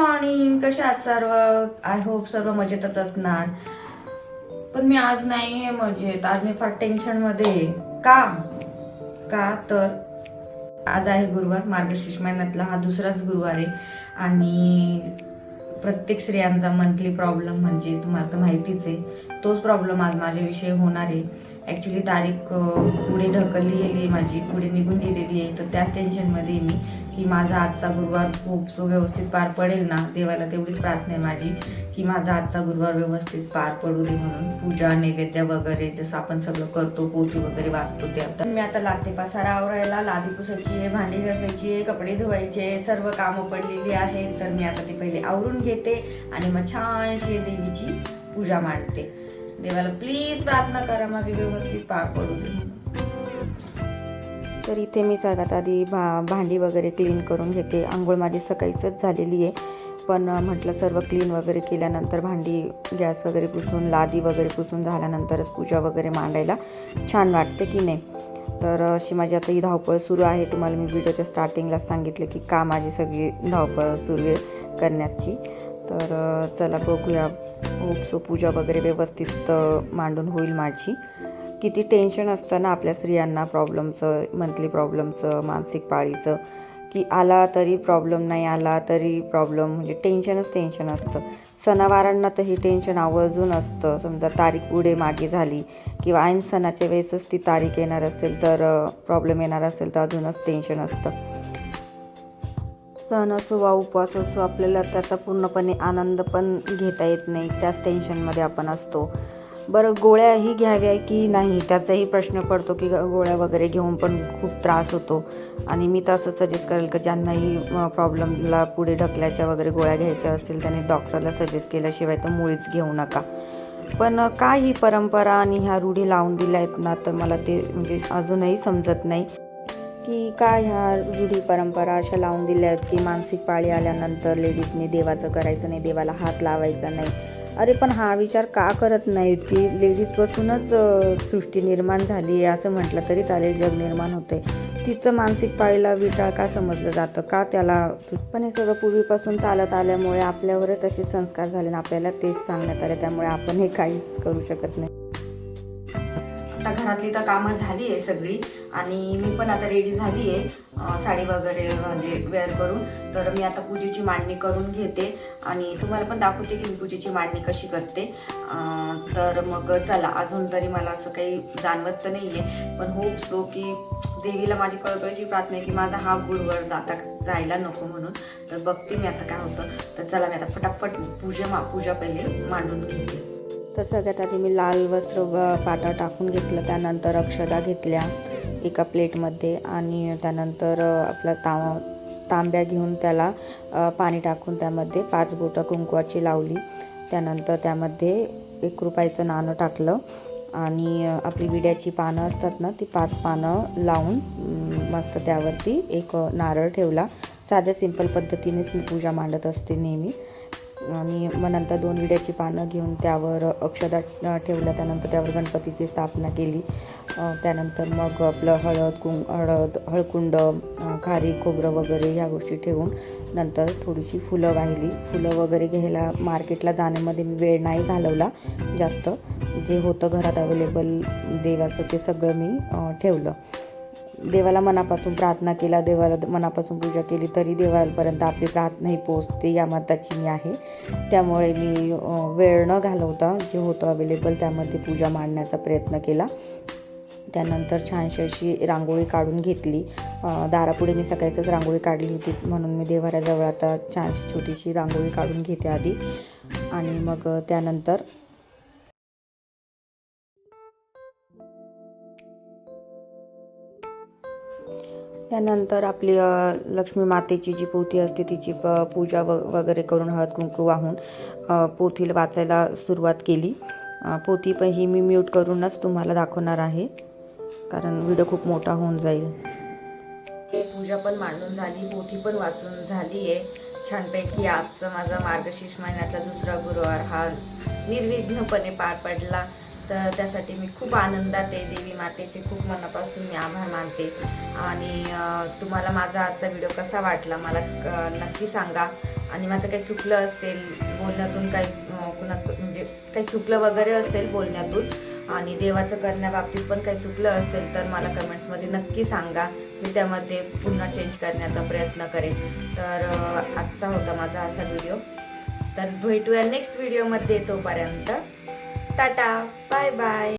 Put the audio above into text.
Morning कशा आहात सर्व? आय होप सर्व मजेतच असणार. पण मी आज नाही आहे मजेत. आज मी फार टेन्शनमध्ये का? का तर? आज आहे गुरुवार. मार्गशीर्ष महिन्यातला हा दुसराच गुरुवार आहे. आणि प्रत्येक स्त्रियांचा मंथली प्रॉब्लेम म्हणजे तुम्हाला तर माहितीच आहे. तोच प्रॉब्लेम आज माझ्याविषयी होणार आहे. ॲक्च्युली तारीख पुढे ढकलली गेली माझी. पुढे निघून गेलेली आहे. तर त्याच टेन्शनमध्ये मी की माझा आजचा गुरुवार खूप सुव्यवस्थित पार पडेल ना देवाला तेवढीच प्रार्थना आहे माझी की माझा आजचा गुरुवार व्यवस्थित पार पडू दे म्हणून पूजा नैवेद्य वगैरे जसं आपण सगळं करतो पोथी वगैरे वाचतो ते आता. मी आता लागते पसारा आवरायला लादी पुसायची आहे भांडी घासायची आहे कपडे धुवायचे सर्व कामं पडलेली आहेत तर मी आता ते पहिले आवरून घेते आणि मग छानशी देवीची पूजा मांडते. देवाला प्लीज प्रार्थना करा माझी व्यवस्थित पार पडू दे. तर इथे मी सर्वात आधी भा भांडी वगैरे क्लीन करून घेते. आंघोळ माझी सकाळीच झालेली आहे. पण म्हटलं सर्व क्लीन वगैरे केल्यानंतर भांडी गॅस वगैरे पुसून लादी वगैरे पुसून झाल्यानंतरच पूजा वगैरे मांडायला छान वाटते की नाही? तर अशी माझी आता ही धावपळ सुरू आहे. तुम्हाला मी व्हिडिओच्या स्टार्टिंगलाच सांगितलं की का माझी सगळी धावपळ सुरू आहे करण्याची. तर चला बघूया. होप सो पूजा वगैरे व्यवस्थित मांडून होईल माझी. किती टेन्शन असतं ना आपल्या स्त्रियांना प्रॉब्लेमचं मंथली प्रॉब्लेमचं मानसिक पाळीचं की आला तरी प्रॉब्लेम नाही आला तरी प्रॉब्लेम म्हणजे टेन्शनच टेन्शन असतं. सणावारांना तर ही टेन्शन आवर्जून असतं. समजा तारीख पुढे मागे झाली किंवा ऐन सणाच्या वेळेसच ती तारीख येणार असेल तर प्रॉब्लेम येणार असेल तर अजूनच टेन्शन असतं. सण असो वा उपवास असो आपल्याला त्याचा पूर्णपणे आनंद पण घेता येत नाही. त्याच टेन्शनमध्ये आपण असतो. बरं गोळ्याही घ्याव्या की नाही? त्याचाही प्रश्न पडतो की ग- गोळ्या वगैरे घेऊन पण खूप त्रास होतो. आणि मी तर असं सजेस्ट करेल की ज्यांनाही प्रॉब्लेमला पुढे ढकलायच्या वगैरे गोळ्या घ्यायच्या असेल त्यांनी डॉक्टरला सजेस्ट केल्याशिवाय तर मुळीच घेऊ नका. पण काय ही परंपरा आणि ह्या रूढी लावून दिल्या आहेत ना तर मला ते म्हणजे अजूनही समजत नाही. की काय ह्या रूढी परंपरा अशा लावून दिल्या आहेत की मानसिक पाळी आल्यानंतर लेडीजने देवाचं करायचं नाही देवाला हात लावायचा नाही. अरे पण हा विचार का करत नाहीत की लेडीजपासूनच अ, सृष्टी निर्माण झाली आहे असं म्हटलं तरी चालेल जग निर्माण होते तिचं मानसिक पाळीला विटाळ का समजलं जातं? का त्याला पण हे सगळं पूर्वीपासून चालत आल्यामुळे आपल्यावर तसे संस्कार झाले आणि आपल्याला तेच सांगण्यात आले त्यामुळे आपण हे काहीच करू शकत नाही. घरातली तर कामं झाली आहे सगळी. आणि मी पण आता रेडी झाली आहे साडी वगैरे म्हणजे वेअर करून. तर मी आता पूजेची मांडणी करून घेते. आणि तुम्हाला पण दाखवते की मी पूजेची मांडणी कशी करते. तर मग चला अजून तरी मला असं काही जाणवत तर नाही आहे पण होप सो की देवीला माझी कळकळीची प्रार्थना आहे की माझा हा गुरुवर जाता जायला नको म्हणून. तर बघते मी आता काय होतं. तर चला मी आता फटाफट पूजे मा पूजा पहिले मांडून घेते. तर सगळ्यात आधी मी लाल वस्त्र व पाटा टाकून घेतलं. त्यानंतर अक्षदा घेतल्या एका प्लेटमध्ये आणि त्यानंतर आपला ता तांब्या घेऊन त्याला पाणी टाकून त्यामध्ये पाच बोटं कुंकवाची लावली. त्यानंतर त्यामध्ये एक रुपयाचं नाणं टाकलं आणि आपली विड्याची पानं असतात ना ती पाच पानं लावून मस्त त्यावरती एक नारळ ठेवला. साध्या सिंपल पद्धतीनेच मी पूजा मांडत असते नेहमी. आणि मग नंतर दोन विड्याची पानं घेऊन त्यावर अक्षदा ठेवल्या त्यानंतर त्यावर गणपतीची स्थापना केली. त्यानंतर मग आपलं हळद कुं हळद हळकुंड खारी खोबरं वगैरे ह्या गोष्टी ठेवून नंतर थोडीशी फुलं वाहिली. फुलं वगैरे घ्यायला मार्केटला जाण्यामध्ये मी वेळ नाही घालवला जास्त. जे होतं घरात अवेलेबल देवाचं ते सगळं मी ठेवलं. देवाला मनापासून प्रार्थना केला देवाला मनापासून पूजा केली तरी देवापर्यंत आपली प्रार्थनाही पोचते या मताची मी आहे. त्यामुळे मी वेळ न घालवता जे होतं अवेलेबल त्यामध्ये पूजा मांडण्याचा प्रयत्न केला. त्यानंतर छानशी अशी रांगोळी काढून घेतली. दारापुढे मी सकाळीच रांगोळी काढली होती म्हणून मी देवाऱ्याजवळ आता छानशी छोटीशी रांगोळी काढून घेते आधी. आणि मग त्यानंतर त्यानंतर आपली लक्ष्मी मातेची जी पोथी असते तिची प पूजा व वगैरे करून हळद कुंकू वाहून पोथीला वाचायला सुरुवात केली. पोथी पण ही मी म्यूट करूनच तुम्हाला दाखवणार आहे. कारण व्हिडिओ खूप मोठा होऊन जाईल. पूजा पण मांडून झाली पोथी पण वाचून झाली आहे. छानपैकी आजचा माझा मार्गशीर्ष महिन्यातला दुसरा गुरुवार हा निर्विघ्नपणे पार पडला. तर त्यासाठी मी खूप आनंदात आहे देवी मातेचे. खूप मनापासून मी आभार मानते. आणि तुम्हाला माझा आजचा व्हिडिओ कसा वाटला मला नक्की सांगा. आणि माझं काही चुकलं असेल बोलण्यातून काही कुणाचं म्हणजे काही चुकलं वगैरे असेल बोलण्यातून आणि देवाचं करण्याबाबतीत पण काही चुकलं असेल तर मला कमेंट्समध्ये नक्की सांगा. मी त्यामध्ये पुन्हा चेंज करण्याचा प्रयत्न करेन. तर आजचा होता माझा असा व्हिडिओ तर भेटूया नेक्स्ट व्हिडिओमध्ये तोपर्यंत. टाटा! Bye-bye.